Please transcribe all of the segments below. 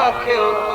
Raquel.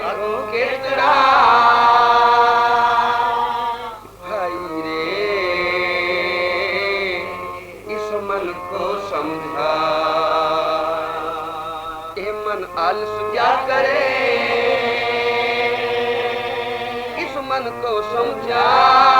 ਅੱਖੋਂ ਕਿਤੜਾ ਭਾਈ ਰੇ ਇਸ ਮਨ ਕੋ ਸਮਝਾ। ਇਹ ਮਨ ਆਲਸ ਕਿਆ ਕਰੇ। ਇਸ ਮਨ ਕੋ ਸਮਝਾ।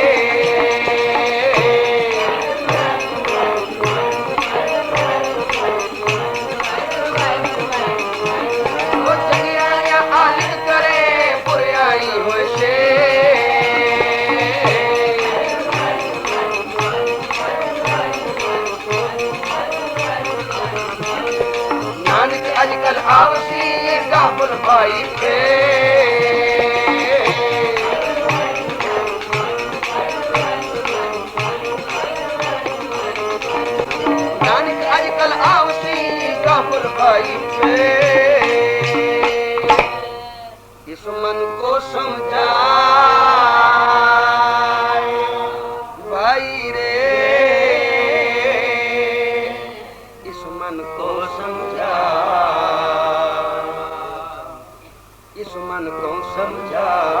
इस मन को समझा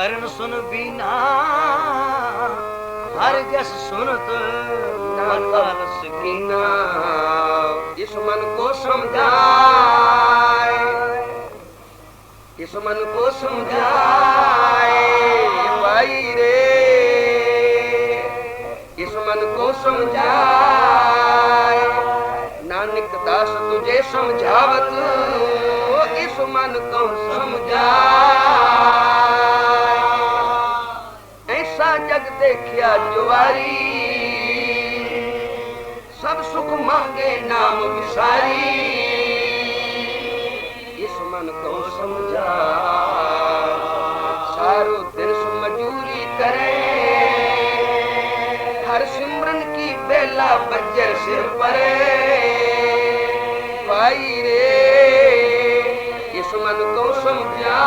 ਕਰਨ ਸੁਨ ਬੀਨਾ। ਹਰ ਜਸ ਸੁਨਤ ਮਨਲ ਸਕੀਨਾ ਇਸ ਮਨ ਕੋ ਸਮਝਾਏ ਇਸ ਮਨ ਕੋ ਸਮਝਾਏ, ਵਾਈ ਰੇ। ਇਸ ਮਨ ਕੋ ਸਮਝਾਏ, ਨਾਨਕ ਦਾਸ ਤੁਝੇ ਸਮਝਾਵਤ, ਇਸ ਮਨ ਕੋ ਸਮਝਾਏ। जग देखिया जुआरी सब सुख मांगे नाम विसारी। इस मन को समझा। सारो तिरस मजूरी करे। हर सिमरन की बेला बज्जर सिर परे। भाई रे, इस मन को समझा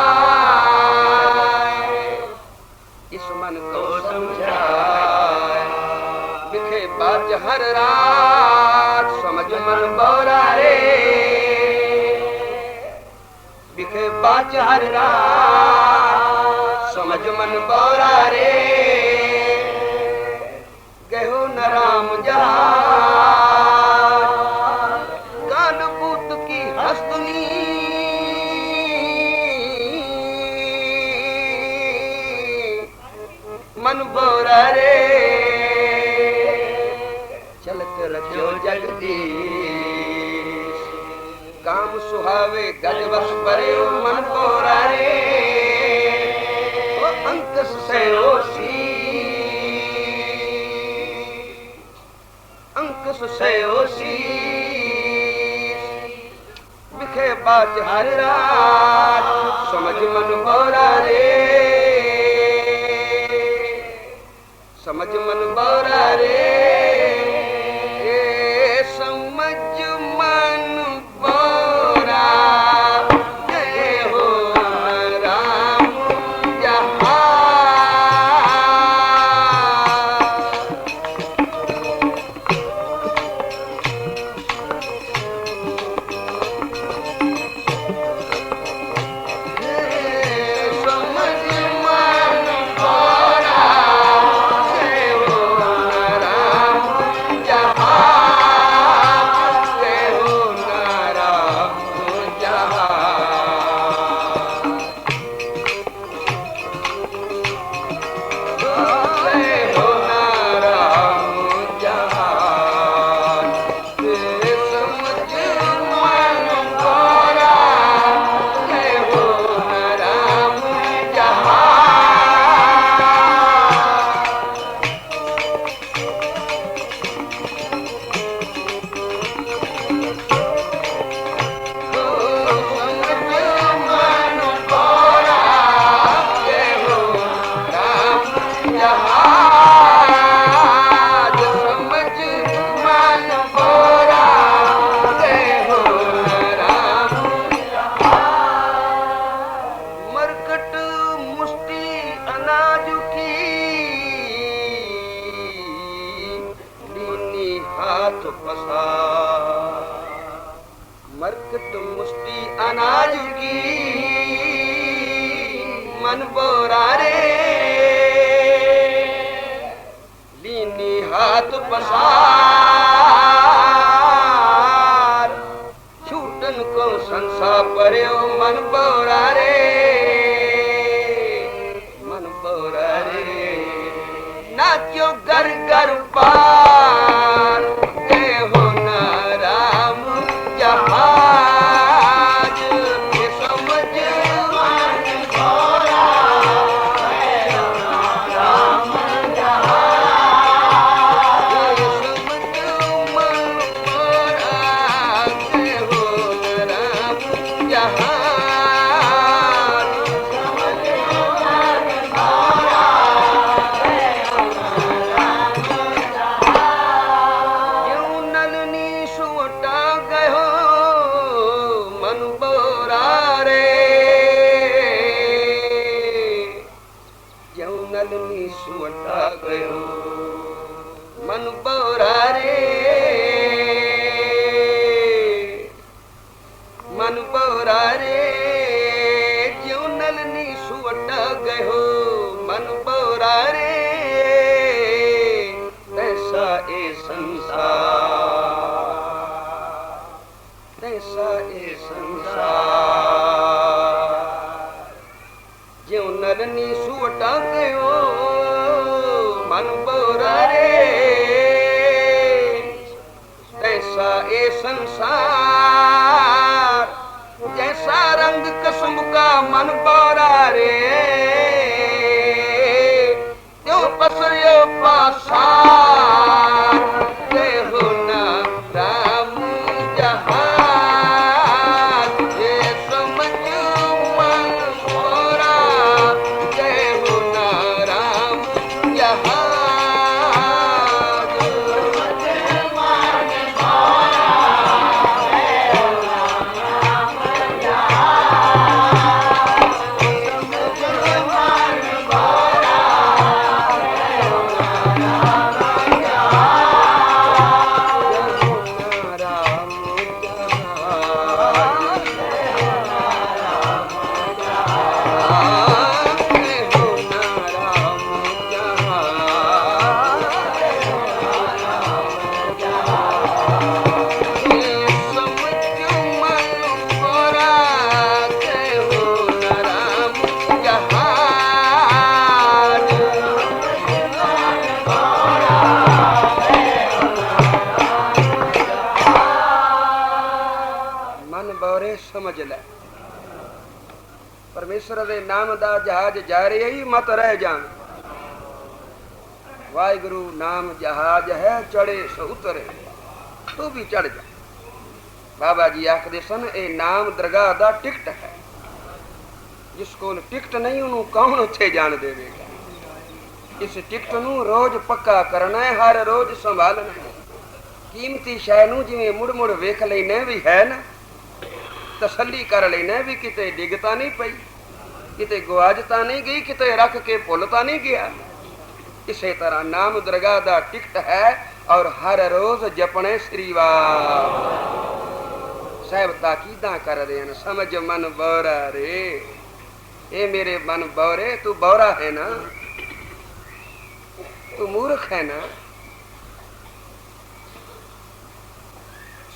इस मन को हर रात समझ मन बौरा रे। बिखे बाज हर रात समझ मन बौरा रे। गहो न राम जहां ਕਾਮ ਸੁਹਾਵੇ ਗਜ ਵਸ ਪਰਿਓ ਮਨ ਕੋ ਰਾਰੇ ਉਹ ਅੰਕਸ ਸੈਨੋ ਸੀ ਅੰਕਸ ਸੈਨੋ ਸੀ ਵਿਖੇ ਬਾਚ ਹਰ ਰਾਤ ਸਮਝ ਮਨ ਕੋ ਰਾਰੇ ਸਮਝ ਮਨ ਬੋਰਾ ਰੇ ਪਸਾਰ ਨਲਨੀ Bob ਪਰਮੇਸ਼ਰ ਦੇ ਨਾਮ ਦਾ ਜਹਾਜ਼ ਜਾ ਰਿਹਾ ਮਤ ਰਹਿ ਜਾਣ। ਵਾਹਿਗੁਰੂ ਨਾਮ ਜਹਾਜ਼ ਹੈ ਚੜੇ ਸੋ ਉਤਰੇ, ਤੂੰ ਵੀ ਚੜ ਜਾ। ਬਾਬਾ ਜੀ ਆਖਦੇ ਸਨ, ਇਹ ਨਾਮ ਦਰਗਾਹ ਦਾ ਟਿਕਟ ਹੈ। ਜਿਸ ਕੋਲ ਟਿਕਟ ਨਹੀਂ, ਉਹਨੂੰ ਕੌਣ ਉੱਥੇ ਜਾਣ ਦੇਵੇਗਾ? ਇਸ ਟਿਕਟ ਨੂੰ ਰੋਜ਼ ਪੱਕਾ ਕਰਨਾ ਹੈ, ਹਰ ਰੋਜ਼ ਸੰਭਾਲਣਾ ਹੈ। ਕੀਮਤੀ ਸ਼ੈ ਨੂੰ ਜਿਵੇਂ ਮੁੜ ਮੁੜ ਵੇਖ ਲੈਨੇ ਵੀ ਹੈ ਨਾ, ਤਸੱਲੀ ਕਰ ਲੈਣਾ ਵੀ ਕਿਤੇ ਡਿੱਗ ਤਾਂ ਨਹੀਂ ਪਈ। ਕਿਤੇ ਗਵਾਜ ਤਾਂ ਨਹੀਂ ਗਈ, ਕਿਤੇ ਰੱਖ ਕੇ ਭੁੱਲ ਤਾਂ ਨਹੀਂ ਗਿਆ। ਇਸੇ ਤਰ੍ਹਾਂ ਨਾਮ ਦਰਗਾਹ ਦਾ ਟਿਕਟ ਹੈ ਔਰ ਹਰ ਰੋਜ਼ ਜਪਣੇ ਸ੍ਰੀ ਵਾਹਿ। ਸਾਹਿਬ ਤਾਕੀਦਾਂ ਕਰਦੇ ਹਨ, ਸਮਝ ਮਨ ਬੋਰਾ ਰੇ। ਇਹ ਮੇਰੇ ਮਨ ਬੋਰੇ, ਤੂੰ ਬੋਰਾ ਹੈ ਨਾ? ਤੂੰ ਮੂਰਖ ਹੈ ਨਾ?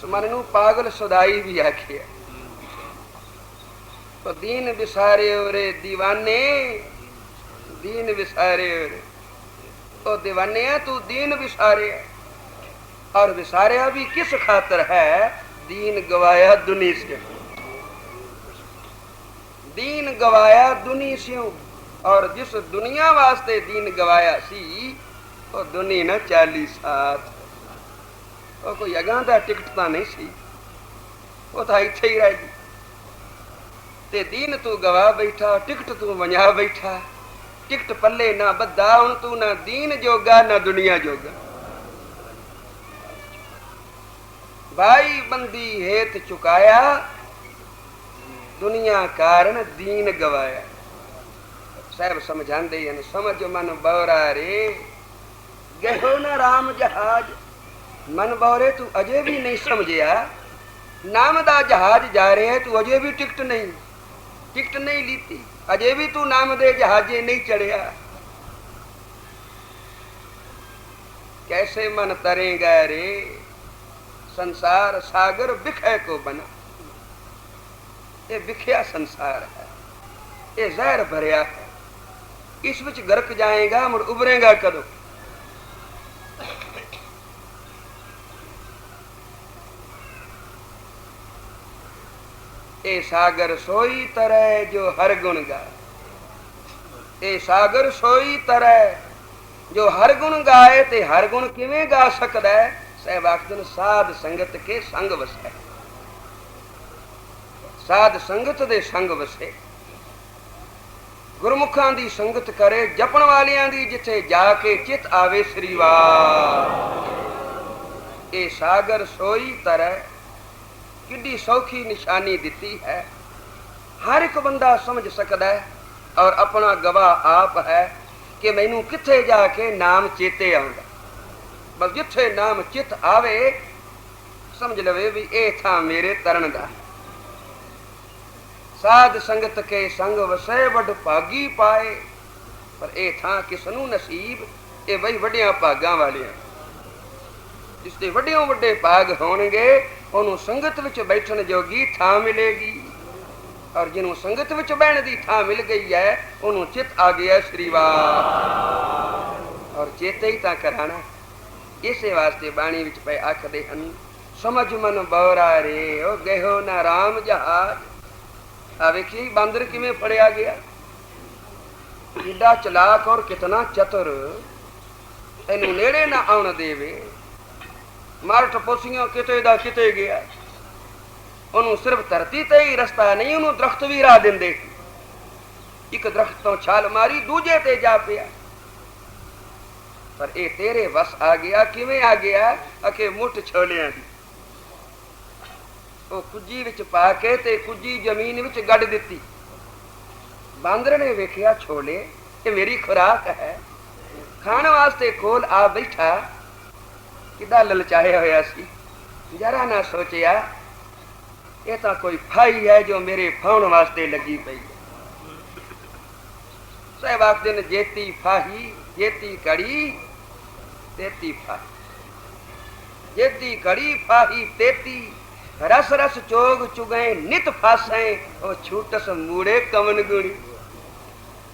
ਸੁਮਨ ਨੂੰ ਪਾਗਲ ਸਦਾਈ ਵੀ ਆਖਿਆ। तो दीन विसारे रे दीवाने। दीन विसारे रे तो दीवाने है तू दीन विसारे। और विसारे अभी किस खातर है? दीन गवाया दुनी से। दीन गवाया दुनी से। और जिस दुनिया वास्ते दीन गवाया सी तो दुनी न चाली साथ तो कोई अगांधा टिकटता तो नहीं सी। वो तो इतना ही रहेगी ਤੇ ਦੀਨ ਤੂੰ ਗਵਾ ਬੈਠਾ, ਟਿਕਟ ਤੂੰ ਵੰਜਾ ਬੈਠਾ। ਟਿਕਟ ਪੱਲੇ ਨਾ ਬੱਦਾ ਹੁਣ ਤੂੰ ਨਾ ਦੀਨ ਜੋਗਾ, ਨਾ ਦੁਨੀਆ ਜੋਗਾ। ਬਾਈ ਬੰਦੀ ਹੇਤ ਚੁਕਾਇਆ, ਦੁਨੀਆ ਕਾਰਨ ਦੀਨ ਗਵਾਇਆ। ਸਾਹਿਬ ਸਮਝਾਉਂਦੇ ਹਨ, ਸਮਝ ਮਨ ਬੌਰਾ ਰੇ। ਗਹਿਓ ਨਾ ਰਾਮ ਜਹਾਜ, ਮਨ ਬੌਰੇ ਤੂੰ ਅਜੇ ਵੀ ਨਹੀਂ ਸਮਝਿਆ। ਨਾਮ ਦਾ ਜਹਾਜ਼ ਜਾ ਰਿਹਾ ਹੈ ਤੂੰ ਅਜੇ ਵੀ ਟਿਕਟ ਨਹੀਂ। ਟਿਕਟ ਨਹੀਂ ਲੀਤੀ। ਅਜੇ ਵੀ ਤੂੰ ਨਾਮ ਦੇ ਜਹਾਜ਼ੇ ਨਹੀਂ ਚੜਿਆ। ਕੈਸੇ ਮਨ ਤਰੇਗਾ ਰੇ ਸੰਸਾਰ ਸਾਗਰ ਵਿਖੇ ਕੋ ਬਣਾ। ਇਹ ਵਿਖਿਆ ਸੰਸਾਰ ਹੈ। ਇਹ ਜ਼ਹਿਰ ਭਰਿਆ ਹੈ। ਇਸ ਵਿੱਚ ਗਰਕ ਜਾਏਗਾ, ਮੁੜ ਉਭਰੇਗਾ ਕਦੋਂ? ਇਹ ਸਾਗਰ ਸੋਈ ਤਰੈ ਜੋ ਹਰ ਗੁਣ ਗਾਏ। ਇਹ ਸਾਗਰ ਸੋਈ ਤਰੈ ਜੋ ਹਰ ਗੁਣ ਗਾਏ ਤੇ ਹਰ ਗੁਣ ਕਿਵੇਂ ਗਾ ਸਕਦਾ ਹੈ? ਸਹਿਬ ਆਖਦਨ ਸਾਧ ਸੰਗਤ ਕੇ ਸੰਗ ਵਸੈ। ਸਾਧ ਸੰਗਤ ਦੇ ਸੰਗ ਵਸੇ। ਗੁਰਮੁਖਾਂ ਦੀ ਸੰਗਤ ਕਰੇ, ਜਪਣ ਵਾਲਿਆਂ ਦੀ ਜਿੱਥੇ ਜਾ ਕੇ ਚਿਤ ਆਵੇ ਸ੍ਰੀਵਾਰ ਇਹ ਸਾਗਰ ਸੋਈ ਤਰੈ ਕਿੱਡੀ ਸੌਖੀ ਨਿਸ਼ਾਨੀ ਦਿੱਤੀ ਹੈ। ਹਰ ਇੱਕ ਬੰਦਾ ਸਮਝ ਸਕਦਾ ਹੈ ਔਰ ਆਪਣਾ ਗਵਾਹ ਆਪ ਹੈ ਕਿ ਮੈਨੂੰ ਕਿੱਥੇ ਜਾ ਕੇ ਨਾਮ ਚੇਤੇ ਆਉਂਦਾ। ਬਸ ਜਿੱਥੇ ਨਾਮ ਚਿਤ ਆਵੇ, ਸਮਝ ਲਵੇ ਵੀ ਇਹ ਥਾਂ ਮੇਰੇ ਤਰਨ ਦਾ ਸਾਧ ਸੰਗਤ ਕੇ ਸੰਗ ਵਸੇ ਵੱਡ ਭਾਗੀ ਪਾਏ, ਪਰ ਇਹ ਥਾਂ ਕਿਸ ਨੂੰ ਨਸੀਬ? ਇਹ ਬਈ ਵੱਡਿਆਂ ਭਾਗਾਂ ਵਾਲਿਆਂ। ਜਿਸ ਦੇ ਵੱਡਿਆਂ ਵੱਡੇ ਭਾਗ ਹੋਣਗੇ ਉਹਨੂੰ ਸੰਗਤ ਵਿੱਚ ਬੈਠਣ ਜੋਗੀ ਥਾਂ ਮਿਲੇਗੀ। ਔਰ ਜਿਹਨੂੰ ਸੰਗਤ ਵਿੱਚ ਬਹਿਣ ਦੀ ਥਾਂ ਮਿਲ ਗਈ ਹੈ, ਉਹਨੂੰ ਚਿਤ ਆ ਗਿਆ ਸ੍ਰੀਵਾਰ ਔਰ ਚੇਤੇ ਹੀ ਤਾਂ ਕਰਾਣਾ ਇਸੇ ਵਾਸਤੇ ਬਾਣੀ ਵਿੱਚ ਪਏ ਆਖਦੇ ਹਨ, ਸਮਝ ਮਨ ਬੌਰਾ ਰੇ, ਉਹ ਗਹਿਓ ਨਾ ਰਾਮ ਜਹਾਜ। ਆ ਵੇਖੀ, ਬਾਂਦਰ ਕਿਵੇਂ ਫੜਿਆ ਗਿਆ? ਕਿੱਡਾ ਚਲਾਕ ਔਰ ਕਿਤਨਾ ਚਤੁਰ। ਤੈਨੂੰ ਨੇੜੇ ਨਾ ਆਉਣ ਦੇਵੇ। ਮਾਰ ਟਪੋਸੀਆਂ ਕਿਤੇ ਦਾ ਕਿਤੇ ਗਿਆ। ਉਹਨੂੰ ਸਿਰਫ ਧਰਤੀ ਤੇ ਹੀ ਰਸਤਾ ਨਹੀਂ, ਉਹਨੂੰ ਦਰਖਤ ਵੀ ਰਾਹ ਦਿੰਦੇ। ਇੱਕ ਦਰਖਤ ਤੋਂ ਛਾਲ ਮਾਰੀ, ਦੂਜੇ ਤੇ ਜਾ ਪਿਆ। ਪਰ ਇਹ ਤੇਰੇ ਵਸ ਆ ਗਿਆ, ਕਿਵੇਂ ਆ ਗਿਆ? ਅਕੇ ਮੁੱਠ ਛੋਲਿਆਂ ਦੀ। ਉਹ ਕੁੱਜੀ ਵਿੱਚ ਪਾ ਕੇ ਤੇ ਕੁੱਜੀ ਜ਼ਮੀਨ ਵਿੱਚ ਗੱਡ ਦਿੱਤੀ। ਬਾਂਦਰ ਨੇ ਵੇਖਿਆ, ਛੋਲੇ, ਇਹ ਮੇਰੀ ਖੁਰਾਕ ਹੈ। ਖਾਣ ਵਾਸਤੇ ਕੋਲ ਆ ਬੈਠਾ। ਕਿਦਾਂ ਲਲਚਾਇਆ ਹੋਇਆ ਸੀ ਜਰਾ ਨਾ ਸੋਚਿਆ ਇਹ ਤਾਂ ਕੋਈ ਫਾਈ ਹੈ ਜੋ ਮੇਰੇ ਫਾਉਣ ਵਾਸਤੇ ਲੱਗੀ ਪਈ ਹੈ ਸਹਿਬ ਆਖਦੇ ਨੇ ਜੇਤੀ ਫਾਹੀ ਜੇਤੀ ਕੜੀ ਤੇਤੀ ਫਾਹੀ ਜੇਤੀ ਕੜੀ ਫਾਹੀ ਤੇਤੀ ਰਸ ਰਸ ਚੋਗ ਚੁਗੈ ਨਿਤ ਫਾਸੈ ਉਹ ਛੂਟਸ ਮੂੜੇ ਕਮਨ ਗੁਣੀ ਆ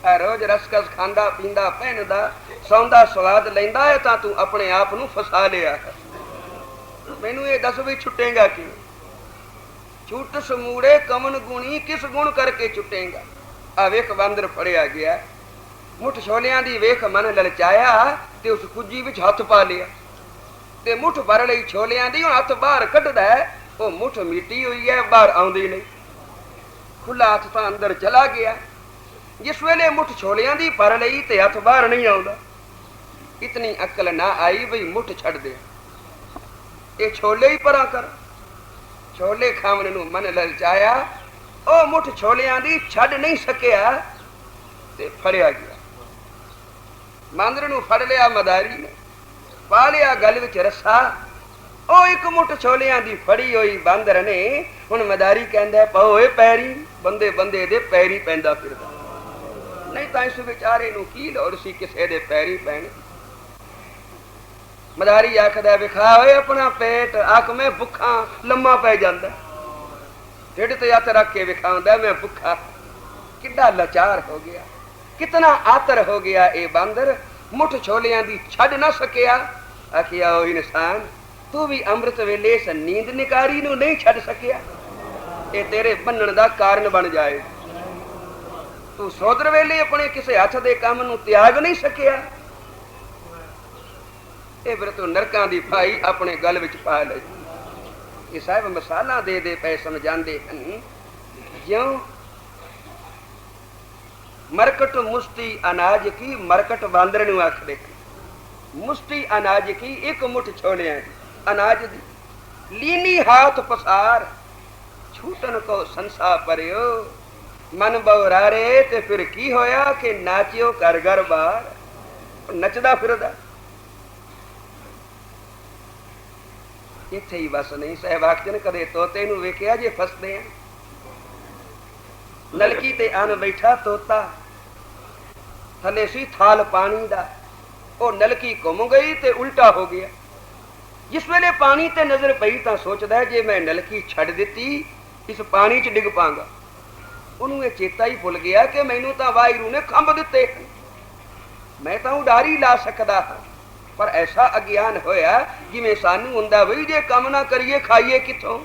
ਰੋਜ਼ ਰਸਕਸ ਖਾਂਦਾ ਪੀਂਦਾ ਪਹਿਨਦਾ ਸੌਂਦਾ ਸਵਾਦ ਲੈਂਦਾ ਹੈ ਤਾਂ ਤੂੰ ਆਪਣੇ ਆਪ ਨੂੰ ਫਸਾ ਲਿਆ ਹੈ। ਮੈਨੂੰ ਇਹ ਦੱਸ ਵੀ ਛੁੱਟੇਗਾ ਕਿ ਛੂਟਸ ਮੂੜੇ ਕਮਨ ਗੁਣੀ ਕਿਸ ਗੁਣ ਕਰਕੇ ਛੁੱਟੇਗਾ? ਆ ਵੇਖ ਬਾਂਦਰ ਫੜਿਆ ਗਿਆ। ਮੁੱਠ ਛੋਲਿਆਂ ਦੀ ਵੇਖ ਮਨ ਲਲਚਾਇਆ ਤੇ ਉਸ ਕੁੱਜੀ ਵਿੱਚ ਹੱਥ ਪਾ ਲਿਆ। ਤੇ ਮੁੱਠ ਭਰ ਲਈ ਛੋਲਿਆਂ ਦੀ ਹੁਣ ਹੱਥ ਬਾਹਰ ਕੱਢਦਾ ਹੈ, ਉਹ ਮੁੱਠ ਮਿੱਟੀ ਹੋਈ ਹੈ ਬਾਹਰ ਆਉਂਦੀ ਨਹੀਂ। ਖੁੱਲਾ ਹੱਥ ਤਾਂ ਅੰਦਰ ਚਲਾ ਗਿਆ। ਜਿਸ ਵੇਲੇ ਮੁੱਠ ਛੋਲਿਆਂ ਦੀ ਭਰ ਲਈ ਤੇ ਹੱਥ ਬਾਹਰ ਨਹੀਂ ਆਉਂਦਾ। ਇਤਨੀ ਅਕਲ ਨਾ ਆਈ ਬਈ ਮੁੱਠ ਛੱਡ ਦੇ। ਇਹ ਛੋਲੇ ਹੀ ਪਰਾਂ ਕਰ। ਛੋਲੇ ਖਾਵਣ ਨੂੰ ਮਨ ਲਲਚਾਇਆ। ਉਹ ਮੁੱਠ ਛੋਲਿਆਂ ਦੀ ਛੱਡ ਨਹੀਂ ਸਕਿਆ ਤੇ ਫੜਿਆ ਗਿਆ। ਮੰਦਰ ਨੂੰ ਫੜ ਲਿਆ ਮਦਾਰੀ ਨੇ। ਪਾ ਲਿਆ ਗਲ ਵਿੱਚ ਰੱਸਾ। ਉਹ ਇੱਕ ਮੁੱਠ ਛੋਲਿਆਂ ਦੀ ਫੜੀ ਹੋਈ ਬਾਂਦਰ ਨੇ। ਹੁਣ ਮਦਾਰੀ ਕਹਿੰਦਾ ਪਓਏ ਪੈਰੀ। ਬੰਦੇ ਬੰਦੇ ਦੇ ਪੈਰੀ ਪੈਂਦਾ ਫਿਰਦਾ। ਨਹੀਂ ਤਾਂ ਇਸ ਵਿਚਾਰੇ ਨੂੰ ਕੀ ਲੋੜ ਸੀ ਕਿਸੇ ਦੇ ਪੈਰੀ ਪੈਣ ਮਦਾਰੀ ਆਖਦਾ ਵਿਖਾ ਓਏ ਆਪਣਾ ਪੇਟ, ਆਖ ਮੈਂ ਭੁੱਖਾ, ਲੰਮਾ ਪੈ ਜਾਂਦਾ। ਢਿੱਡ ਤੇ ਹੱਥ ਰੱਖ ਕੇ ਵਿਖਾਉਂਦਾ ਮੈਂ ਭੁੱਖਾ। ਕਿੱਡਾ ਲਾਚਾਰ ਹੋ ਗਿਆ। ਕਿਤਨਾ ਆਤਰ ਹੋ ਗਿਆ ਇਹ ਬਾਂਦਰ। ਮੁੱਠ ਛੋਲਿਆਂ ਦੀ ਛੱਡ ਨਾ ਸਕਿਆ। ਆਖਿਆ ਉਹ ਇਨਸਾਨ, ਤੂੰ ਵੀ ਅੰਮ੍ਰਿਤ ਵੇਲੇ ਇਸ ਨੀਂਦ ਨਿਕਾਰੀ ਨੂੰ ਨਹੀਂ ਛੱਡ ਸਕਿਆ। ਇਹ ਤੇਰੇ ਬੰਨਣ ਦਾ ਕਾਰਨ ਬਣ ਜਾਏ। ਤੂੰ ਸੋਦਰ ਵੇਲੇ ਆਪਣੇ ਕਿਸੇ ਹੱਥ ਦੇ ਕੰਮ ਨੂੰ ਤਿਆਗ ਨਹੀਂ ਸਕਿਆ। ਇਹ ਫਿਰ ਤੂੰ ਨਰਕਾਂ ਦੀ ਭਾਈ ਆਪਣੇ ਗਲ ਵਿੱਚ ਪਾ ਲਈ ਇਹ ਸਾਹਿਬ ਮਸਾਲਾ ਦੇ ਦੇ ਪੈ ਸਮਝਾਉਂਦੇ ਹਨ। ਜਿਉਂ ਮਰਕਟ ਮੁਸਤੀ ਅਨਾਜ ਕੀ, ਮਰਕਟ ਬਾਂਦਰ ਨੂੰ ਆਖ ਆਖਦੇ ਮੁਸਤੀ ਅਨਾਜ ਕੀ, ਇੱਕ ਮੁੱਠ ਛੋਲਿਆਂ ਅਨਾਜ ਦੀ ਲੀਨੀ ਹਾਥ ਪਸਾਰ ਛੂਟਨ ਕੋ ਸੰਸਾ ਪਰਿਓ। ਮਨ ਬਉਰਾਰੇ ਤੇ ਫਿਰ ਕੀ ਹੋਇਆ ਕਿ ਨਾਚਿਓ ਘਰ ਘਰ ਬਾਹਰ? ਨੱਚਦਾ ਫਿਰਦਾ। ਇੱਥੇ ਹੀ ਬਸ ਨਹੀਂ, ਸਹਿਬ ਆਖਦੇ ਕਦੇ ਤੋਤੇ ਨੂੰ ਵੇਖਿਆ ਜੇ ਫਸਦੇ ਆ? ਨਲਕੀ ਤੇ ਆਨ ਬੈਠਾ ਤੋਤਾ। ਥੱਲੇ ਸੀ ਥਾਲ ਪਾਣੀ ਦਾ। ਉਹ ਨਲਕੀ ਘੁੰਮ ਗਈ ਤੇ ਉਲਟਾ ਹੋ ਗਿਆ। ਜਿਸ ਵੇਲੇ ਪਾਣੀ ਤੇ ਨਜ਼ਰ ਪਈ ਤਾਂ ਸੋਚਦਾ ਜੇ ਮੈਂ ਨਲਕੀ ਛੱਡ ਦਿੱਤੀ, ਇਸ ਪਾਣੀ 'ਚ ਡਿੱਗ ਪਾਂਗਾ। ਉਹਨੂੰ ਇਹ ਚੇਤਾ ਹੀ ਭੁੱਲ ਗਿਆ ਕਿ ਮੈਨੂੰ ਤਾਂ ਵਾਹਿਗੁਰੂ ਨੇ ਖੰਭ ਦਿੱਤੇ। ਮੈਂ ਤਾਂ ਉਡਾਰੀ ਲਾ ਸਕਦਾ ਹਾਂ। ਪਰ ਐਸਾ ਅਗਿਆਨ ਹੋਇਆ ਜਿਵੇਂ ਸਾਨੂੰ ਹੁੰਦਾ ਵੀ ਜੇ ਕੰਮ ਨਾ ਕਰੀਏ, ਖਾਈਏ ਕਿੱਥੋਂ?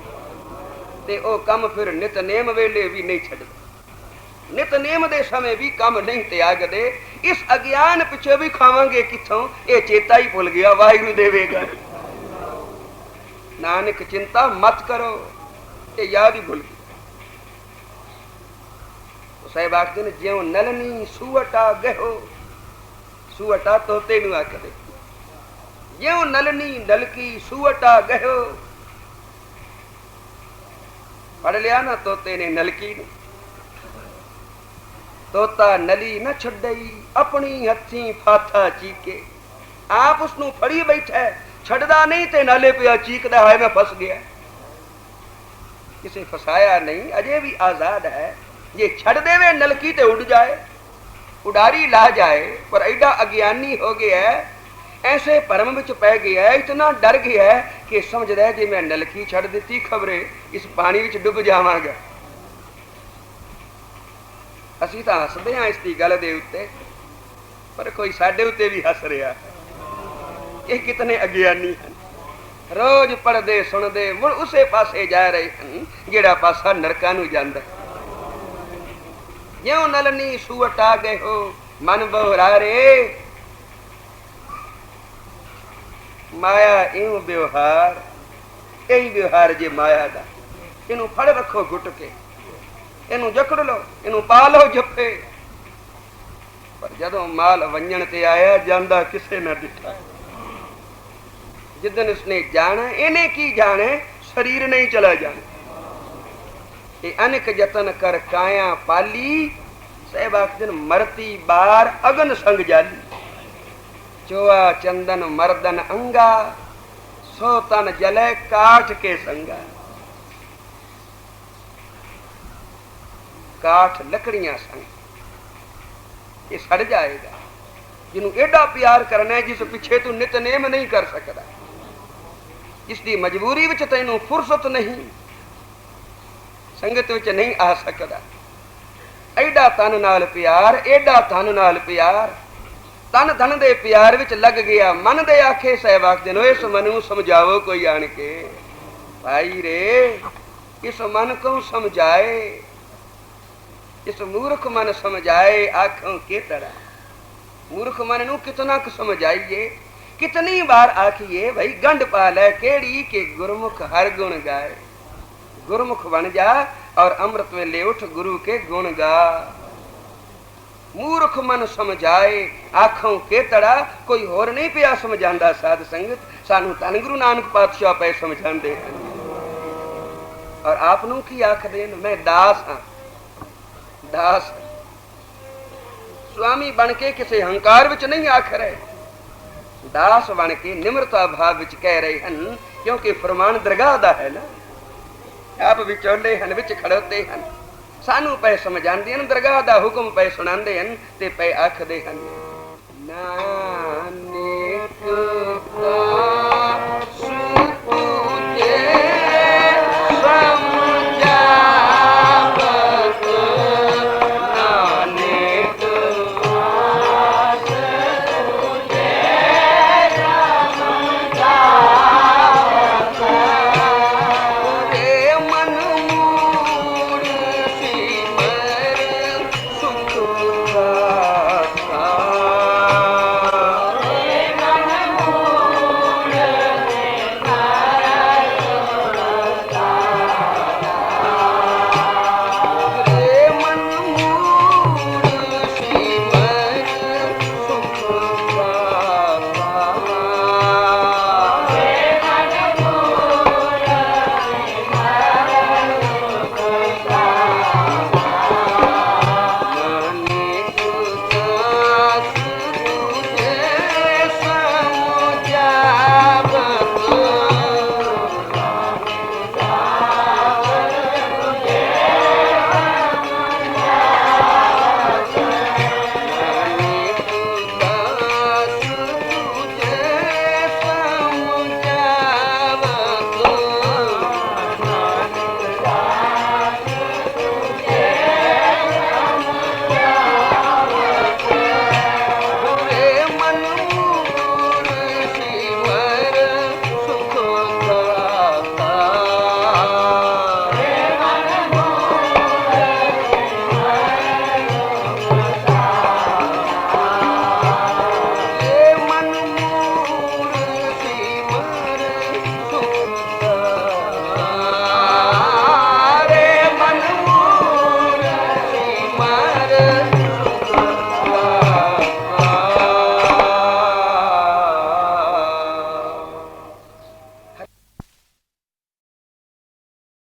ਤੇ ਉਹ ਕੰਮ ਫਿਰ ਨਿਤਨੇਮ ਵੇਲੇ ਵੀ ਨਹੀਂ ਛੱਡਦਾ। ਨਿਤਨੇਮ ਦੇ ਸਮੇਂ ਵੀ ਕੰਮ ਨਹੀਂ ਤਿਆਗਦੇ। ਇਸ ਅਗਿਆਨ ਪਿੱਛੇ ਵੀ ਖਾਵਾਂਗੇ ਕਿੱਥੋਂ? ਇਹ ਚੇਤਾ ਹੀ ਭੁੱਲ ਗਿਆ ਵਾਹਿਗੁਰੂ ਦੇਵੇਗਾ ਨਾਨਕ ਚਿੰਤਾ ਮਤ ਕਰੋ, ਇਹ ਯਾਦ ਹੀ ਭੁੱਲ ਗਿਆ। ਸਾਹਿਬ ਆਖਦੇ ਨੇ ਜਿਉ ਨਲਨੀ ਸੂਟਾ ਗਹਿਓ। ਸੂਟਾ ਤੋਤੇ ਨੂੰ ਆਖਦੇ। ਜਿਉ ਨਲਨੀ ਨਲਕੀ ਸੂਟਾ ਗਹਿਓ। ਪੜ ਲਿਆ ਨਾ ਤੋਤੇ ਨੇ ਨਲਕੀ ਤੋਤਾ ਨਲੀ ਨਾ ਛੱਡਈ, ਆਪਣੀ ਹੱਥੀਂ ਫਾਥਾ ਚੀਕੇ। ਆਪ ਉਸ ਨੂੰ ਫੜੀ ਬੈਠਾ, ਛੱਡਦਾ ਨਹੀਂ ਤੇ ਨਾਲੇ ਪਿਆ ਚੀਕਦਾ ਹੈ ਮੈਂ ਫਸ ਗਿਆ। ਕਿਸੇ ਫਸਾਇਆ ਨਹੀਂ, ਅਜੇ ਵੀ ਆਜ਼ਾਦ ਹੈ। ਜੇ ਛੱਡ ਦੇਵੇ ਨਲਕੀ ਤੇ ਉੱਡ ਜਾਏ, ਉਡਾਰੀ ਲਾ ਜਾਏ, ਪਰ ਐਡਾ ਅਗਿਆਨੀ ਹੋ ਗਿਆ ਐਸੇ ਭਰਮ ਵਿੱਚ ਪੈ ਗਿਆ ਇਤਨਾ ਡਰ ਗਿਆ ਕਿ ਸਮਝਦਾ ਜੇ ਮੈਂ ਨਲਕੀ ਛੱਡ ਦਿੱਤੀ ਖਬਰੇ, ਇਸ ਪਾਣੀ ਵਿੱਚ ਡੁੱਬ ਜਾਵਾਂਗਾ। ਅਸੀਂ ਤਾਂ ਹੱਸਦੇ ਹਾਂ ਇਸ ਦੀ ਗੱਲ ਦੇ ਉੱਤੇ, ਪਰ ਕੋਈ ਸਾਡੇ ਉੱਤੇ ਵੀ ਹੱਸ ਰਿਹਾ ਇਹ ਕਿਤਨੇ ਅਗਿਆਨੀ ਹਨ। ਰੋਜ਼ ਪੜਦੇ ਸੁਣਦੇ, ਮੁੜ ਉਸੇ ਪਾਸੇ ਜਾ ਰਹੇ ਹਨ, ਜਿਹੜਾ ਪਾਸਾ ਨਰਕਾਂ ਨੂੰ ਜਾਂਦਾ ਹੈ। ਜਿਉ ਨਲਨੀ ਸੂਟ ਆ ਗਏ ਹੋ, ਮਨ ਬਹਰਾਰੇ। ਮਾਇਆ ਇਉਂ ਵਿਵਹਾਰ, ਇਹੀ ਵਿਵਹਾਰ ਜੇ ਮਾਇਆ ਦਾ। ਇਹਨੂੰ ਫੜ ਰੱਖੋ ਗੁੱਟ ਕੇ। ਇਹਨੂੰ ਜਕੜ ਲਓ, ਇਹਨੂੰ ਪਾ ਲਓ ਜੱਫੇ। ਪਰ ਜਦੋਂ ਮਾਲ ਵੰਜਣ ਤੇ ਆਇਆ, ਜਾਂਦਾ ਕਿਸੇ ਨਾ ਦਿੱਠਾ ਜਿੱਦਨ ਉਸਨੇ ਜਾਣਾ, ਇਹਨੇ ਕੀ ਜਾਣੇ? ਸਰੀਰ ਨਹੀਂ ਚਲਾ ਜਾਣਾ। ਇਹ ਅਨੇਕ ਯਤਨ ਕਰ ਕਾਇਆ ਪਾਲੀ ਸਹਿਬ ਆਖਦਨ ਮਰਤੀ ਬਾਰ ਅਗਨ ਸੰਗ ਜਾਲੀ ਚੋਆ ਚੰਦਨ ਮਰਦਨ ਅੰਗਾ ਸੋ ਤਨ ਜਲੇ ਕਾਠ ਕੇ ਸੰਗਾ ਕਾਠ ਲੱਕੜੀਆਂ ਸੰਗ ਇਹ ਸੜ ਜਾਏਗਾ ਜਿਹਨੂੰ ਐਡਾ ਪਿਆਰ ਕਰਨਾ ਹੈ ਜਿਸ ਪਿੱਛੇ ਤੂੰ ਨਿਤਨੇਮ ਨਹੀਂ ਕਰ ਸਕਦਾ ਇਸ ਦੀ ਮਜਬੂਰੀ ਵਿੱਚ ਤੈਨੂੰ ਫੁਰਸਤ ਨਹੀਂ ਸੰਗਤ ਵਿੱਚ ਨਹੀਂ ਆ ਸਕਦਾ। ਐਡਾ ਤਨ ਨਾਲ ਪਿਆਰ, ਐਡਾ ਤਨ ਨਾਲ ਪਿਆਰ। ਤਨ ਧਨ ਦੇ ਪਿਆਰ ਵਿੱਚ ਲੱਗ ਗਿਆ। ਮਨ ਦੇ ਆਖੇ ਸਹਿਬਾਕ ਦੇ ਇਸ ਮਨ ਨੂੰ ਸਮਝਾਵੋ ਕੋਈ ਆਣ ਕੇ। ਭਾਈ ਰੇ, ਇਸ ਮਨ ਕੋ ਸਮਝਾਏ? ਇਸ ਮੂਰਖ ਮਨ ਸਮਝਾਏ ਆਖੋਂ ਕੇ ਤਰ੍ਹਾਂ? ਮੂਰਖ ਮਨ ਨੂੰ ਕਿਤਨਾ ਕੁ ਸਮਝਾਈਏ? ਕਿਤਨੀ ਵਾਰ ਆਖੀਏ, ਭਈ ਗੰਢ ਪਾ ਲੈ, ਕਿਹੜੀ ਕਿ ਗੁਰਮੁਖ ਹਰ ਗੁਣ ਗਾਏ? ਗੁਰਮੁਖ ਬਣ ਜਾ ਔਰ ਅੰਮ੍ਰਿਤ ਵੇਲੇ ਉਠ ਗੁਰੂ ਕੇ ਗੁਣ ਗਾ। ਮੂਰਖ ਮਨ ਸਮਝਾਏ, ਆਖੋਂ ਕੇ ਕੋਈ ਹੋਰ ਨਹੀਂ ਪਿਆ ਸਮਝਾਂਦਾ ਸਾਧ ਸੰਗਤ। ਸਾਨੂੰ ਧੰਨ ਗੁਰੂ ਨਾਨਕ ਪਾਤਸ਼ਾਹ ਪਏ ਸਮਝਾਉਂਦੇ ਔਰ ਆਪ ਨੂੰ ਕੀ ਆਖਦੇ ਨੇ ਮੈਂ ਦਾਸ ਹਾਂ। ਦਾਸ ਸੁਆਮੀ ਬਣ ਕੇ ਕਿਸੇ ਹੰਕਾਰ ਵਿੱਚ ਨਹੀਂ ਆਖ ਰਹੇ। ਦਾਸ ਬਣ ਕੇ ਨਿਮਰਤਾ ਭਾਵ ਵਿੱਚ ਕਹਿ ਰਹੇ ਹਨ, ਕਿਉਂਕਿ ਫਰਮਾਨ ਦਰਗਾਹ ਦਾ ਹੈ ਨਾ। ਆਪ ਵਿਚੋਲੇ ਹਨ, ਵਿੱਚ ਖੜੋਤੇ ਹਨ। ਸਾਨੂੰ ਪਏ ਸਮਝਾਉਂਦੇ ਹਨ, ਦਰਗਾਹ ਦਾ ਹੁਕਮ ਪਏ ਸੁਣਾਉਂਦੇ ਹਨ ਤੇ ਪਏ ਆਖਦੇ ਹਨ, ਨਾਨਕ